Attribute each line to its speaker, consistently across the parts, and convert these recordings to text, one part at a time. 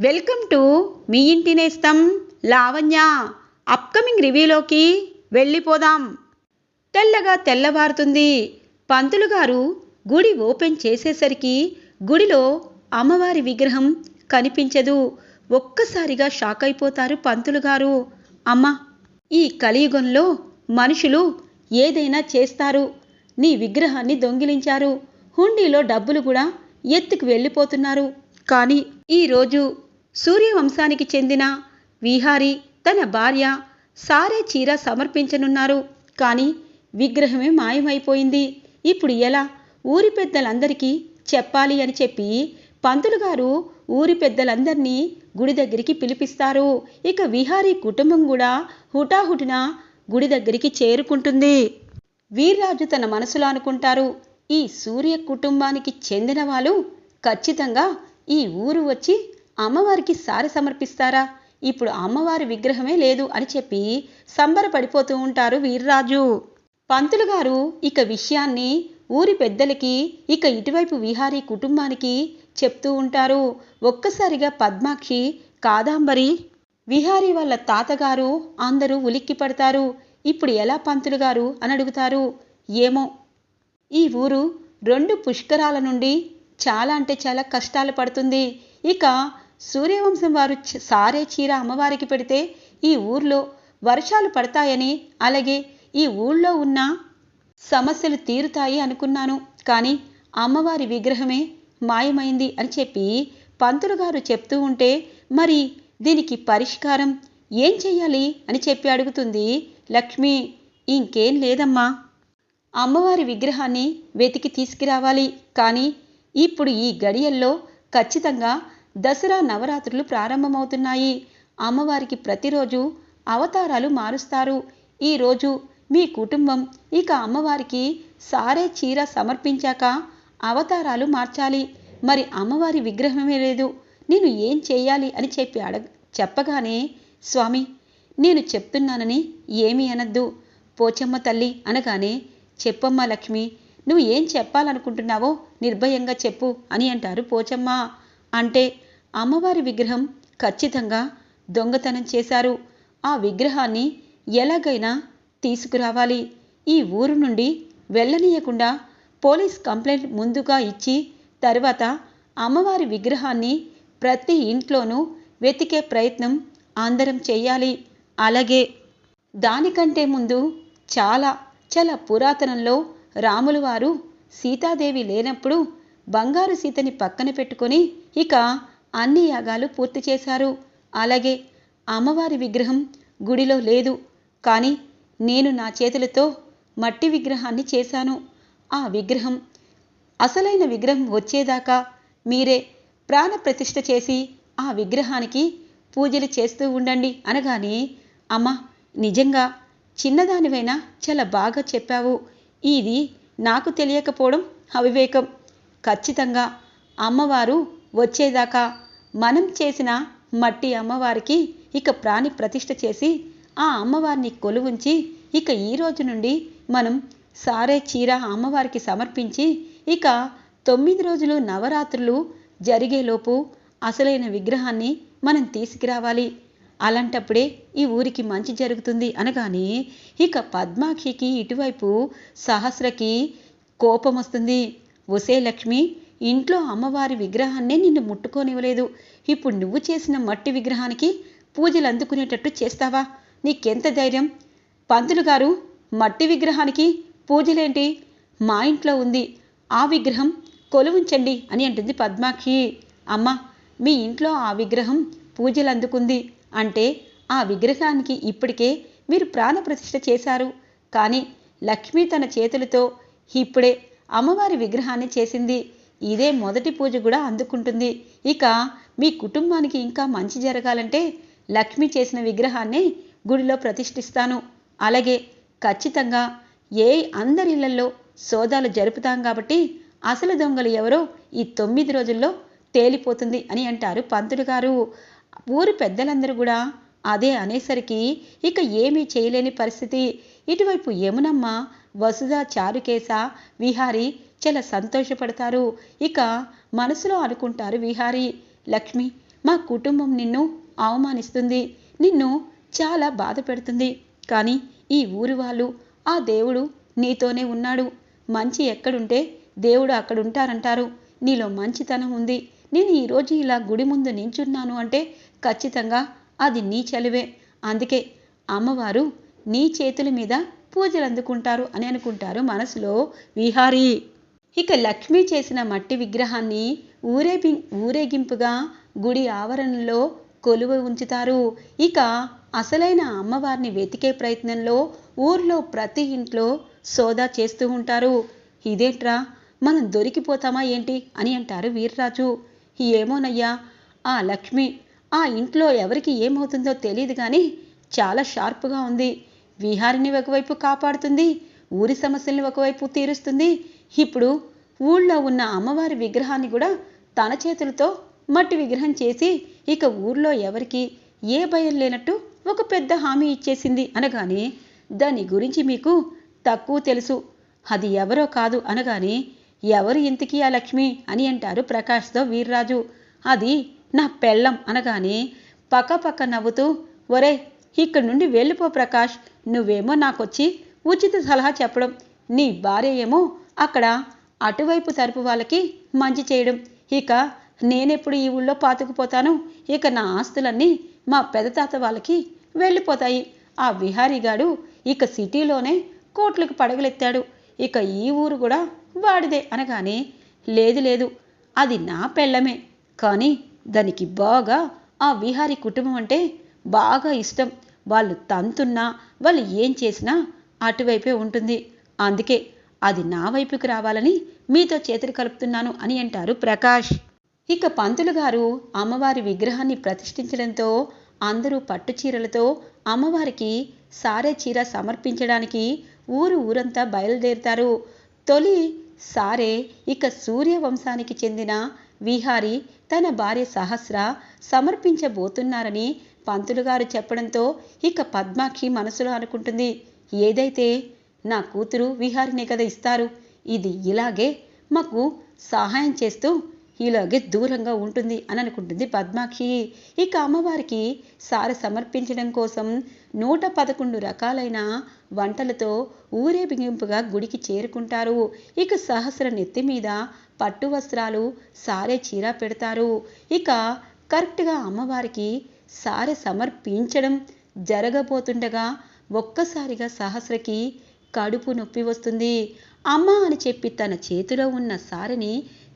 Speaker 1: Welcome to me ఇంటి నేస్తం Lavanya. Upcoming రివ్యూలోకి వెళ్ళిపోదాం. తెల్లగా తెల్లవారుతుంది. పంతులు గారు గుడి ఓపెన్ చేసేసరికి గుడిలో అమ్మవారి విగ్రహం కనిపించదు. ఒక్కసారిగా షాక్ అయిపోతారు పంతులు గారు. అమ్మ ఈ కలియుగంలో మనుషులు ఏదైనా చేస్తారు. నీ విగ్రహాన్ని దొంగిలించారు. హుండీలో డబ్బులు కూడా ఎత్తుకు వెళ్ళిపోతున్నారు. కానీ ఈరోజు సూర్యవంశానికి చెందిన విహారి తన భార్య సారే చీర సమర్పించనున్నారు. కానీ విగ్రహమే మాయమైపోయింది. ఇప్పుడు ఎలా? ఊరి పెద్దలందరికీ చెప్పాలి అని చెప్పి పంతులు గారు ఊరి పెద్దలందరినీ గుడి దగ్గరికి పిలిపిస్తారు. ఇక విహారీ కుటుంబం కూడా హుటాహుటిన గుడి దగ్గరికి చేరుకుంటుంది. వీర్రాజు తన మనసులో అనుకుంటారు ఈ సూర్య కుటుంబానికి చెందిన వాళ్ళు ఖచ్చితంగా ఈ ఊరు వచ్చి అమ్మవారికి సారి సమర్పిస్తారా? ఇప్పుడు అమ్మవారి విగ్రహమే లేదు అని చెప్పి సంబరపడిపోతూ ఉంటారు వీర్రాజు. పంతులు గారు ఇక విషయాన్ని ఊరి పెద్దలకి ఇక ఇటువైపు విహారీ కుటుంబానికి చెప్తూ ఉంటారు. ఒక్కసారిగా పద్మాక్షి కాదాంబరి విహారీ వాళ్ళ తాతగారు అందరూ ఉలిక్కి పడతారు. ఇప్పుడు ఎలా పంతులు గారు అని అడుగుతారు. ఏమో. ఈ ఊరు రెండు పుష్కరాల నుండి చాలా అంటే చాలా కష్టాలు పడుతుంది. ఇక సూర్యవంశం వారు సారే చీర అమ్మవారికి పెడితే ఈ ఊర్లో వర్షాలు పడతాయని అలాగే ఈ ఊళ్ళో ఉన్న సమస్యలు తీరుతాయి అనుకున్నాను. కానీ అమ్మవారి విగ్రహమే మాయమైంది అని చెప్పి పంతులు గారు చెప్తూ ఉంటే మరి దీనికి పరిష్కారం ఏం చెయ్యాలి అని చెప్పి అడుగుతుంది లక్ష్మి. ఇంకేం లేదమ్మా. అమ్మవారి విగ్రహాన్ని వెతికి తీసుకురావాలి. కానీ ఇప్పుడు ఈ గడియల్లో ఖచ్చితంగా దసరా నవరాత్రులు ప్రారంభమవుతున్నాయి. అమ్మవారికి ప్రతిరోజు అవతారాలు మారుస్తారు. ఈరోజు మీ కుటుంబం ఇక అమ్మవారికి సారే చీర సమర్పించాక అవతారాలు మార్చాలి. మరి అమ్మవారి విగ్రహమే లేదు. నేను ఏం చేయాలి అని చెప్పి అడగ చెప్పగానే స్వామి నేను చెప్తున్నానని ఏమీ అనద్దు. పోచమ్మ తల్లి అనగానే చెప్పమ్మ లక్ష్మి నువ్వు ఏం చెప్పాలనుకుంటున్నావో నిర్భయంగా చెప్పు అని అంటారు పోచమ్మ. అంటే అమ్మవారి విగ్రహం ఖచ్చితంగా దొంగతనం చేశారు. ఆ విగ్రహాన్ని ఎలాగైనా తీసుకురావాలి. ఈ ఊరు నుండి వెళ్ళనీయకుండా పోలీస్ కంప్లైంట్ ముందుగా ఇచ్చి తర్వాత అమ్మవారి విగ్రహాన్ని ప్రతి ఇంట్లోనూ వెతికే ప్రయత్నం అందరం చెయ్యాలి అలాగే దానికంటే ముందు చాలా చాలా పురాతనంలో రాములు వారు సీతాదేవి లేనప్పుడు బంగారు సీతని పక్కన పెట్టుకొని ఇక అన్ని యాగాలు పూర్తి చేశారు. అలాగే అమ్మవారి విగ్రహం గుడిలో లేదు. కానీ నేను నా చేతులతో మట్టి విగ్రహాన్ని చేశాను. ఆ విగ్రహం అసలైన విగ్రహం వచ్చేదాకా మీరే ప్రాణ ప్రతిష్ఠ చేసి ఆ విగ్రహానికి పూజలు చేస్తూ ఉండండి అనగానే అమ్మ నిజంగా చిన్నదానివైనా చాలా బాగా చెప్పావు. ఇది నాకు తెలియకపోవడం అవివేకం. ఖచ్చితంగా అమ్మవారు వచ్చేదాకా మనం చేసిన మట్టి అమ్మవారికి ఇక ప్రాణి ప్రతిష్ఠ చేసి ఆ అమ్మవారిని కొలువుంచి ఇక ఈ రోజు నుండి మనం సారే చీర అమ్మవారికి సమర్పించి ఇక తొమ్మిది రోజులు నవరాత్రులు జరిగేలోపు అసలైన విగ్రహాన్ని మనం తీసుకురావాలి. అలాంటప్పుడే ఈ ఊరికి మంచి జరుగుతుంది అనగానే ఇక పద్మాక్షికి ఇటువైపు సహస్రకి కోపం వస్తుంది ఒసే లక్ష్మి ఇంట్లో అమ్మవారి విగ్రహాన్నే నిన్ను ముట్టుకోనివ్వలేదు. ఇప్పుడు నువ్వు చేసిన మట్టి విగ్రహానికి పూజలు అందుకునేటట్టు చేస్తావా? నీకెంత ధైర్యం? పంతులు గారు మట్టి విగ్రహానికి పూజలేంటి? మా ఇంట్లో ఉంది. ఆ విగ్రహం కొలువుంచండి అని అంటుంది పద్మాక్షి. అమ్మ మీ ఇంట్లో ఆ విగ్రహం పూజలు అందుకుంది అంటే ఆ విగ్రహానికి ఇప్పటికే మీరు ప్రాణప్రతిష్ఠ చేశారు. కానీ లక్ష్మి తన చేతులతో ఇప్పుడే అమ్మవారి విగ్రహాన్ని చేసింది. ఇదే మొదటి పూజ కూడా అందుకుంటుంది. ఇక మీ కుటుంబానికి ఇంకా మంచి జరగాలంటే లక్ష్మి చేసిన విగ్రహాన్ని గుడిలో ప్రతిష్ఠిస్తాను. అలాగే ఖచ్చితంగా ఏ అందరి ఇళ్ళలో సోదాలు జరుపుతాం కాబట్టి అసలు దొంగలు ఎవరో ఈ తొమ్మిది రోజుల్లో తేలిపోతుంది అని అంటారు పంతులు గారు. ఊరి పెద్దలందరూ కూడా అదే అనేసరికి ఇక ఏమీ చేయలేని పరిస్థితి. ఇటువైపు యమునమ్మ వసుధ చారుకేశ విహారి చాలా సంతోషపడతారు. ఇక మనసులో అనుకుంటారు విహారి లక్ష్మి మా కుటుంబం నిన్ను అవమానిస్తుంది నిన్ను చాలా బాధ పెడుతుంది. కానీ ఈ ఊరి వాళ్ళు ఆ దేవుడు నీతోనే ఉన్నాడు. మంచి ఎక్కడుంటే దేవుడు అక్కడ ఉంటారంటారు నీలో మంచితనం ఉంది. నేను ఈరోజు ఇలా గుడి ముందు నించున్నాను అంటే ఖచ్చితంగా అది నీ చలివే. అందుకే అమ్మవారు నీ చేతుల మీద పూజలు అందుకుంటారు అని అనుకుంటారు మనసులో విహారీ. ఇక లక్ష్మి చేసిన మట్టి విగ్రహాన్ని ఊరేగి ఊరేగింపుగా గుడి ఆవరణలో కొలువ ఉంచుతారు. ఇక అసలైన అమ్మవారిని వెతికే ప్రయత్నంలో ఊర్లో ప్రతి ఇంట్లో సోదా చేస్తూ ఉంటారు. ఇదేంట్రా? మనం దొరికిపోతామా ఏంటి? అని అంటారు వీర్రాజు. ఏమోనయ్యా ఆ లక్ష్మి ఆ ఇంట్లో ఎవరికి ఏమవుతుందో తెలియదు కానీ చాలా షార్ప్గా ఉంది. విహారిని ఒకవైపు కాపాడుతుంది ఊరి సమస్యల్ని ఒకవైపు తీరుస్తుంది. ఇప్పుడు ఊళ్ళో ఉన్న అమ్మవారి విగ్రహాన్ని కూడా తన చేతులతో మట్టి విగ్రహం చేసి ఇక ఊర్లో ఎవరికి ఏ భయం లేనట్టు ఒక పెద్ద హామీ ఇచ్చేసింది అనగానే దాని గురించి మీకు తక్కువ తెలుసు. అది ఎవరో కాదు అనగానే ఎవరు ఇంతకీ ఆ లక్ష్మి అని అంటారు ప్రకాష్తో వీర్రాజు. అది నా పెళ్ళం అనగానే పక్క పక్క నవ్వుతూ ఒరే ఇక్కడి నుండి వెళ్ళిపో ప్రకాష్. నువ్వేమో నాకొచ్చి ఉచిత సలహా చెప్పడం నీ భార్య ఏమో అక్కడ అటువైపు తరపు వాళ్ళకి మంచి చేయడం. ఇక నేనెప్పుడు ఈ ఊళ్ళో పాతుకుపోతాను? ఇక నా ఆస్తులన్నీ మా పెదతాత వాళ్ళకి వెళ్ళిపోతాయి. ఆ విహారీగాడు ఇక సిటీలోనే కోట్లకు పడగలెత్తాడు. ఇక ఈ ఊరు కూడా వాడిదే అనగానే లేదు లేదు అది నా పెళ్ళమే. కానీ దానికి బాగా ఆ విహారీ కుటుంబం అంటే బాగా ఇష్టం. వాళ్ళు తంతున్నా వాళ్ళు ఏం చేసినా అటువైపే ఉంటుంది. అందుకే అది నా వైపుకి రావాలని మీతో చేతులు కలుపుతున్నాను అని అంటారు ప్రకాష్. ఇక పంతులు గారు అమ్మవారి విగ్రహాన్ని ప్రతిష్ఠించడంతో అందరూ పట్టు చీరలతో అమ్మవారికి సారే చీర సమర్పించడానికి ఊరు ఊరంతా బయలుదేరుతారు. తొలి సారే ఇక సూర్య వంశానికి చెందిన విహారి తన భార్య సహస్ర సమర్పించబోతున్నారని పంతులు గారు చెప్పడంతో ఇక పద్మాక్షి మనసులో అనుకుంటుంది ఏదైతే నా కూతురు విహారినే కదా ఇస్తారు ఇది ఇలాగే మాకు సహాయం చేస్తూ ఇలాగే దూరంగా ఉంటుంది అని అనుకుంటుంది పద్మాక్షి ఇక అమ్మవారికి సార సమర్పించడం కోసం నూట పదకొండు రకాలైన వంటలతో ఊరేగింపుగా గుడికి చేరుకుంటారు. ఇక సహస్ర నెత్తి మీద పట్టు వస్త్రాలు సారే చీర పెడతారు. ఇక కరెక్ట్గా అమ్మవారికి సారె సమర్పించడం జరగబోతుండగా ఒక్కసారిగా సహస్రకి కడుపు నొప్పి వస్తుంది. అమ్మ అని చెప్పి తన చేతిలో ఉన్న సారిని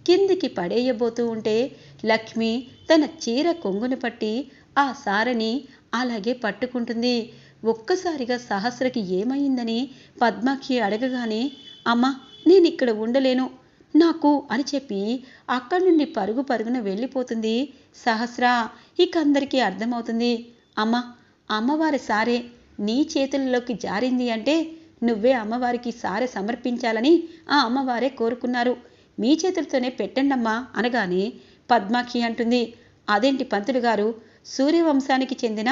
Speaker 1: కిందికి పడేయబోతూ ఉంటే లక్ష్మి తన చీర కొంగును పట్టి ఆ సారని అలాగే పట్టుకుంటుంది. ఒక్కసారిగా సహస్రకి ఏమైందని పద్మాక్షి అడగగానే అమ్మ నేను ఇక్కడ ఉండలేను. నాకు అని చెప్పి అక్కడి నుండి పరుగు పరుగున వెళ్ళిపోతుంది సహస్ర. ఇక అందరికీ అర్థమవుతుంది అమ్మ అమ్మవారి సారే నీ చేతుల్లోకి జారింది అంటే నువ్వే అమ్మవారికి సారె సమర్పించాలని ఆ అమ్మవారే కోరుకున్నారు. మీ చేతులతోనే పెట్టండమ్మా అనగానే పద్మాక్షి అంటుంది అదేంటి పంతులు గారు? సూర్యవంశానికి చెందిన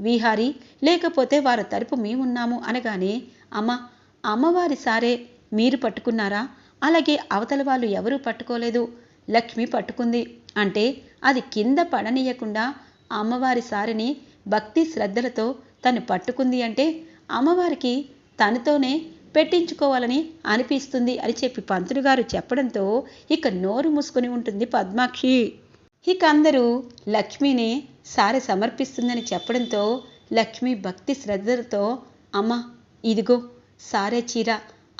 Speaker 1: విహారి లేకపోతే వారి తరపు మేమున్నాము అనగానే అమ్మ అమ్మవారి సారే మీరు పట్టుకున్నారా? అలాగే అవతల వాళ్ళు ఎవరూ పట్టుకోలేదు. లక్ష్మి పట్టుకుంది. అంటే అది కింద పడనీయకుండా అమ్మవారి సారిని భక్తి శ్రద్ధలతో తను పట్టుకుంది అంటే అమ్మవారికి తనతోనే పెట్టించుకోవాలని అనిపిస్తుంది అని చెప్పి పంతులు గారు చెప్పడంతో ఇక నోరు మూసుకొని ఉంటుంది పద్మాక్షి. ఇక అందరూ లక్ష్మిని సారె సమర్పిస్తుందని చెప్పడంతో లక్ష్మి భక్తి శ్రద్ధలతో అమ్మ ఇదిగో సారే చీర.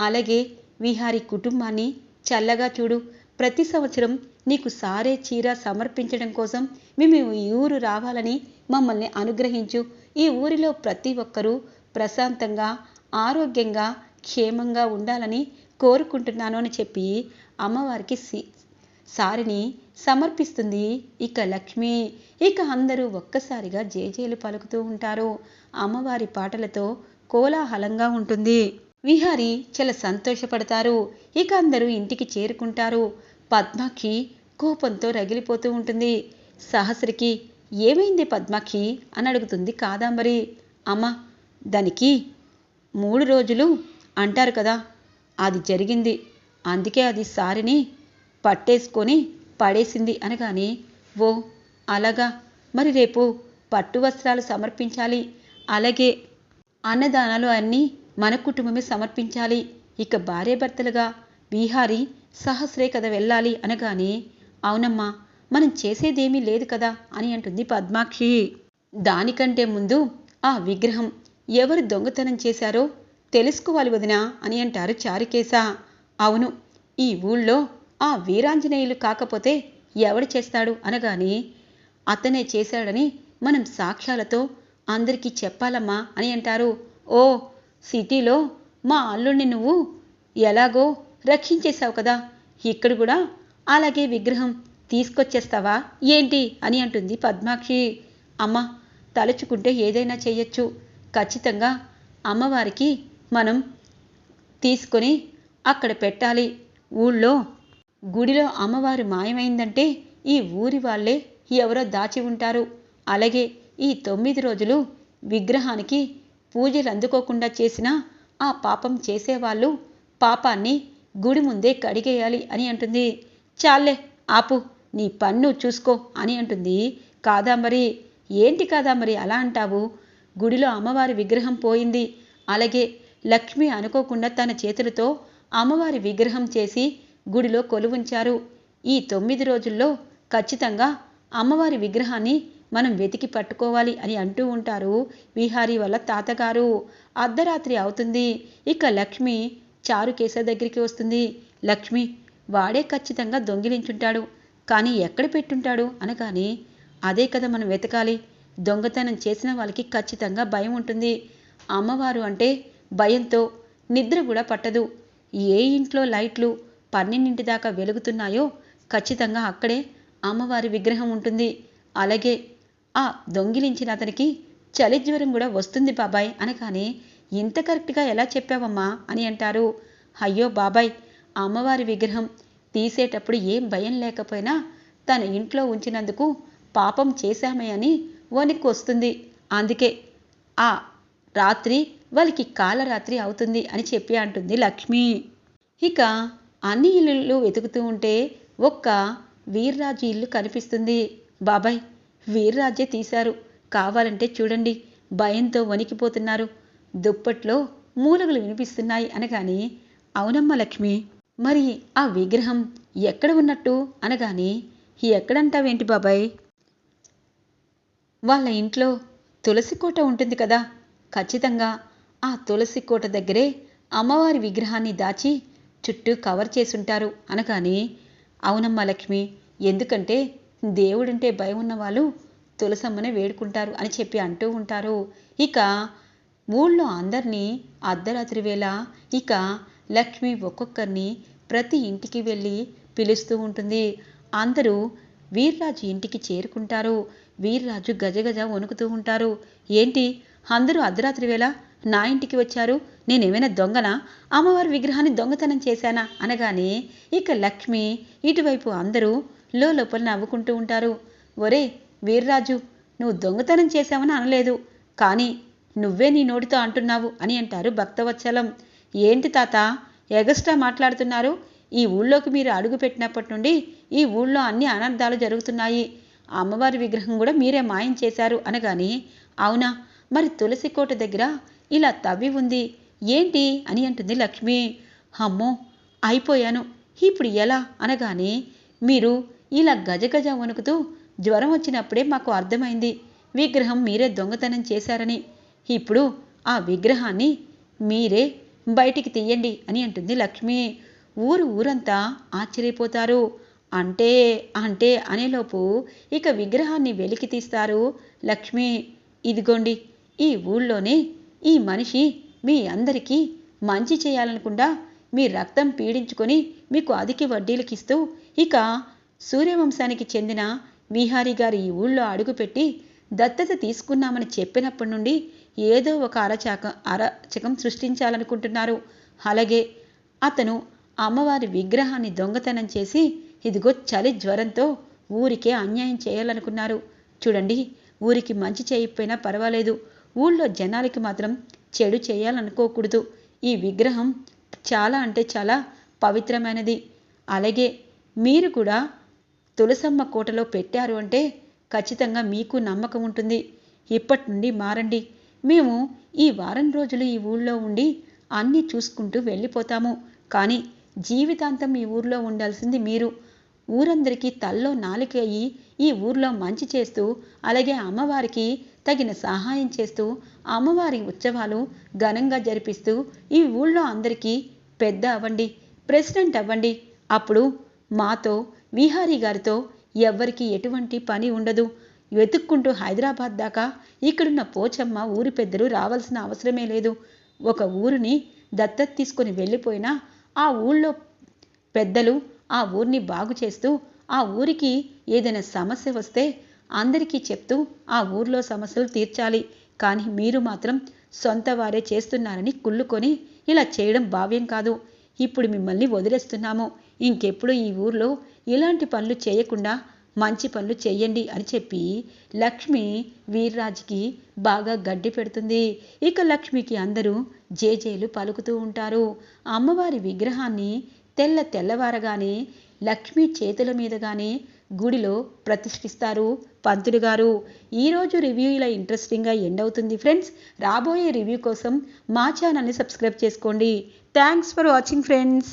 Speaker 1: అలాగే విహారి కుటుంబాన్ని చల్లగా చూడు. ప్రతి సంవత్సరం నీకు సారే చీర సమర్పించడం కోసం మేము ఈ ఊరు రావాలని మమ్మల్ని అనుగ్రహించు. ఈ ఊరిలో ప్రతి ఒక్కరూ ప్రశాంతంగా ఆరోగ్యంగా క్షేమంగా ఉండాలని కోరుకుంటున్నాను అని చెప్పి అమ్మవారికి సారిని సమర్పిస్తుంది ఇక లక్ష్మి. ఇక అందరూ ఒక్కసారిగా జేజేలు పలుకుతూ ఉంటారు. అమ్మవారి పాటలతో కోలాహలంగా ఉంటుంది. విహారి చాలా సంతోషపడతారు. ఇక అందరూ ఇంటికి చేరుకుంటారు. పద్మాక్షి కోపంతో రగిలిపోతూ ఉంటుంది. సహస్రికి ఏమైంది పద్మాక్షి అని అడుగుతుంది కాదాంబరి. అమ్మ దానికి మూడు రోజులు అంటారు కదా అది జరిగింది. అందుకే అది సారిని పట్టేసుకొని పడేసింది అనగానే ఓ అలాగా. మరి రేపు పట్టు వస్త్రాలు సమర్పించాలి. అలాగే అన్నదానాలు అన్నీ మన కుటుంబమే సమర్పించాలి. ఇక భార్యాభర్తలుగా బీహారీ సహస్రే కథ వెళ్ళాలి అనగానే అవునమ్మా మనం చేసేదేమీ లేదు కదా అని అంటుంది పద్మాక్షి. దానికంటే ముందు ఆ విగ్రహం ఎవరు దొంగతనం చేశారో తెలుసుకోవాలి వదినా అని అంటారు చారుకేశ. అవును ఈ ఊళ్ళో ఆ వీరాంజనేయులు కాకపోతే ఎవడు చేస్తాడు అనగానే అతనే చేశాడని మనం సాక్ష్యాలతో అందరికీ చెప్పాలమ్మా అని అంటారు. ఓ సిటీలో మా అల్లుడిని నువ్వు ఎలాగో రక్షించేశావు కదా. ఇక్కడ కూడా అలాగే విగ్రహం తీసుకొచ్చేస్తావా? ఏంటి అని అంటుంది పద్మాక్షి. అమ్మ తలుచుకుంటే ఏదైనా చేయొచ్చు. ఖచ్చితంగా అమ్మవారికి మనం తీసుకొని అక్కడ పెట్టాలి. ఊళ్ళో గుడిలో అమ్మవారు మాయమైందంటే ఈ ఊరి వాళ్ళే ఎవరో దాచి ఉంటారు. అలాగే ఈ తొమ్మిది రోజులు విగ్రహానికి పూజలు అందుకోకుండా చేసిన ఆ పాపం చేసేవాళ్ళు పాపాన్ని గుడి ముందే కడిగేయాలి అని అంటుంది. చాలే ఆపు నీ పన్ను చూసుకో అని అంటుంది. కాదాంబరి ఏంటి కాదాంబరి అలా అంటావు? గుడిలో అమ్మవారి విగ్రహం పోయింది. అలాగే లక్ష్మి అనుకోకుండా తన చేతులతో అమ్మవారి విగ్రహం చేసి గుడిలో కొలువుంచారు. ఈ తొమ్మిది రోజుల్లో ఖచ్చితంగా అమ్మవారి విగ్రహాన్ని మనం వెతికి పట్టుకోవాలి అని అంటూ ఉంటారు విహారీ వాళ్ళ తాతగారు. అర్ధరాత్రి అవుతుంది. ఇక లక్ష్మి చారు కేశ దగ్గరికి వస్తుంది. లక్ష్మి వాడే ఖచ్చితంగా దొంగిలించుంటాడు. కానీ ఎక్కడ పెట్టుంటాడు అనగానే అదే కదా మనం వెతకాలి. దొంగతనం చేసిన వాళ్ళకి ఖచ్చితంగా భయం ఉంటుంది. అమ్మవారు అంటే భయంతో నిద్ర కూడా పట్టదు. ఏ ఇంట్లో లైట్లు పన్నెండింటి దాకా వెలుగుతున్నాయో ఖచ్చితంగా అక్కడే అమ్మవారి విగ్రహం ఉంటుంది. అలాగే ఆ దొంగిలించిన అతనికి చలి జ్వరం కూడా వస్తుంది బాబాయ్ అనగానే ఇంత కరెక్ట్గా ఎలా చెప్పావమ్మా? అని అంటారు. అయ్యో బాబాయ్ అమ్మవారి విగ్రహం తీసేటప్పుడు ఏం భయం లేకపోయినా తన ఇంట్లో ఉంచినందుకు పాపం చేశామే అని వణికి వస్తుంది అందుకే ఆ రాత్రి వాళ్ళకి కాలరాత్రి అవుతుంది అని చెప్పి అంటుంది లక్ష్మి. ఇక అన్ని ఇల్లు వెతుకుతూ ఉంటే ఒక్క వీర్రాజు ఇల్లు కనిపిస్తుంది. బాబాయ్ వీర్రాజే తీశారు. కావాలంటే చూడండి భయంతో వణికిపోతున్నారు. దుప్పట్లో మూలగలు వినిపిస్తున్నాయి అనగానే అవునమ్మ లక్ష్మి మరి ఆ విగ్రహం ఎక్కడ ఉన్నట్టు అనగానే ఎక్కడంటావేంటి బాబాయ్? వాళ్ళ ఇంట్లో తులసి కోట ఉంటుంది కదా ఖచ్చితంగా ఆ తులసి కోట దగ్గరే అమ్మవారి విగ్రహాన్ని దాచి చుట్టూ కవర్ చేసుంటారు అనగానే అవునమ్మ లక్ష్మి ఎందుకంటే దేవుడంటే భయం ఉన్న వాళ్ళు తులసమ్మనే వేడుకుంటారు అని చెప్పి అంటూ ఉంటారు. ఇక ఊళ్ళో అందరినీ అర్ధరాత్రి వేళ ఇక లక్ష్మి ఒక్కొక్కరిని ప్రతి ఇంటికి వెళ్ళి పిలుస్తూ ఉంటుంది. అందరూ వీర్రాజు ఇంటికి చేరుకుంటారు. వీర్రాజు గజగజ వణుకుతూ ఉంటారు. ఏంటి? అందరూ అర్ధరాత్రి వేళ నా ఇంటికి వచ్చారు? నేనేమైనా దొంగనా? అమ్మవారి విగ్రహాన్ని దొంగతనం చేశానా? అనగానే ఇక లక్ష్మి ఇటువైపు అందరూ లోపల నవ్వుకుంటూ ఉంటారు. ఒరే వీర్రాజు నువ్వు దొంగతనం చేశావని అనలేదు. కానీ నువ్వే నీ నోటితో అంటున్నావు అని అంటారు భక్తవత్సలం. ఏంటి తాత ఎగస్ట్రా మాట్లాడుతున్నారు? ఈ ఊళ్ళోకి మీరు అడుగు పెట్టినప్పటి నుండి ఈ ఊళ్ళో అన్ని అనర్థాలు జరుగుతున్నాయి. అమ్మవారి విగ్రహం కూడా మీరే మాయం చేశారు అనగాని అవునా? మరి తులసి కోట దగ్గర ఇలా తవ్వి ఉంది. ఏంటి అని అంటుంది లక్ష్మి. అమ్మో అయిపోయాను. ఇప్పుడు ఎలా? అనగానే మీరు ఇలా గజగజ వణుకుతూ జ్వరం వచ్చినప్పుడే మాకు అర్థమైంది. విగ్రహం మీరే దొంగతనం చేశారని. ఇప్పుడు ఆ విగ్రహాన్ని మీరే బయటికి తీయండి అని అంటుంది లక్ష్మి. ఊరు ఊరంతా ఆశ్చర్యపోతారు. అంటే అంటే అనేలోపు ఇక విగ్రహాన్ని వెలికి తీస్తారు లక్ష్మి. ఇదిగోండి ఈ ఊళ్ళోనే ఈ మనిషి మీ అందరికీ మంచి చేయాలనుకుండా మీ రక్తం పీడించుకొని మీకు అధిక వడ్డీలకిస్తూ ఇక సూర్యవంశానికి చెందిన విహారీ గారు ఈ ఊళ్ళో అడుగుపెట్టి దత్తత తీసుకున్నామని చెప్పినప్పటి నుండి ఏదో ఒక అరచాక అరచకం సృష్టించాలనుకుంటున్నారు. అలాగే అతను అమ్మవారి విగ్రహాన్ని దొంగతనం చేసి ఇదిగో చలి జ్వరంతో ఊరికే అన్యాయం చేయాలనుకున్నారు. చూడండి ఊరికి మంచి చేయకపోయినా పర్వాలేదు. ఊళ్ళో జనాలకి మాత్రం చెడు చేయాలనుకోకూడదు. ఈ విగ్రహం చాలా అంటే చాలా పవిత్రమైనది. అలాగే మీరు కూడా తులసమ్మ కోటలో పెట్టారు అంటే ఖచ్చితంగా మీకు నమ్మకం ఉంటుంది. ఇప్పటి నుండి మారండి. మేము ఈ వారం రోజులు ఈ ఊళ్ళో ఉండి అన్నీ చూసుకుంటూ వెళ్ళిపోతాము. కానీ జీవితాంతం ఈ ఊర్లో ఉండాల్సింది మీరు. ఊరందరికీ తల్లో నాలుక అయ్యి ఈ ఊర్లో మంచి చేస్తూ అలాగే అమ్మవారికి తగిన సహాయం చేస్తూ అమ్మవారి ఉత్సవాలు ఘనంగా జరిపిస్తూ ఈ ఊళ్ళో అందరికీ పెద్ద అవ్వండి ప్రెసిడెంట్ అవ్వండి. అప్పుడు మాతో విహారీ గారితో ఎవ్వరికీ ఎటువంటి పని ఉండదు. వెతుక్కుంటూ హైదరాబాద్ దాకా ఇక్కడున్న పోచమ్మ ఊరి పెద్దలు రావాల్సిన అవసరమే లేదు. ఒక ఊరిని దత్తత తీసుకొని వెళ్ళిపోయినా ఆ ఊళ్ళో పెద్దలు ఆ ఊరిని బాగు చేస్తూ ఆ ఊరికి ఏదైనా సమస్య వస్తే అందరికీ చెప్తూ ఆ ఊర్లో సమస్యలు తీర్చాలి. కానీ మీరు మాత్రం సొంత వారే చేస్తున్నారని కుళ్ళుకొని ఇలా చేయడం భావ్యం కాదు. ఇప్పుడు మిమ్మల్ని వదిలేస్తున్నాము. ఇంకెప్పుడు ఈ ఊర్లో ఇలాంటి పనులు చేయకుండా మంచి పనులు చెయ్యండి అని చెప్పి లక్ష్మి వీర్రాజ్కి బాగా గడ్డి పెడుతుంది. ఇక లక్ష్మికి అందరూ జేజేలు పలుకుతూ ఉంటారు. అమ్మవారి విగ్రహాన్ని తెల్ల తెల్లవారగానే లక్ష్మి చేతుల మీదగానే గుడిలో ప్రతిష్ఠిస్తారు పంతులు గారు. ఈరోజు రివ్యూ ఇలా ఇంట్రెస్టింగ్గా ఎండ్ అవుతుంది ఫ్రెండ్స్. రాబోయే రివ్యూ కోసం మా ఛానల్ని సబ్స్క్రైబ్ చేసుకోండి. Thanks for watching friends.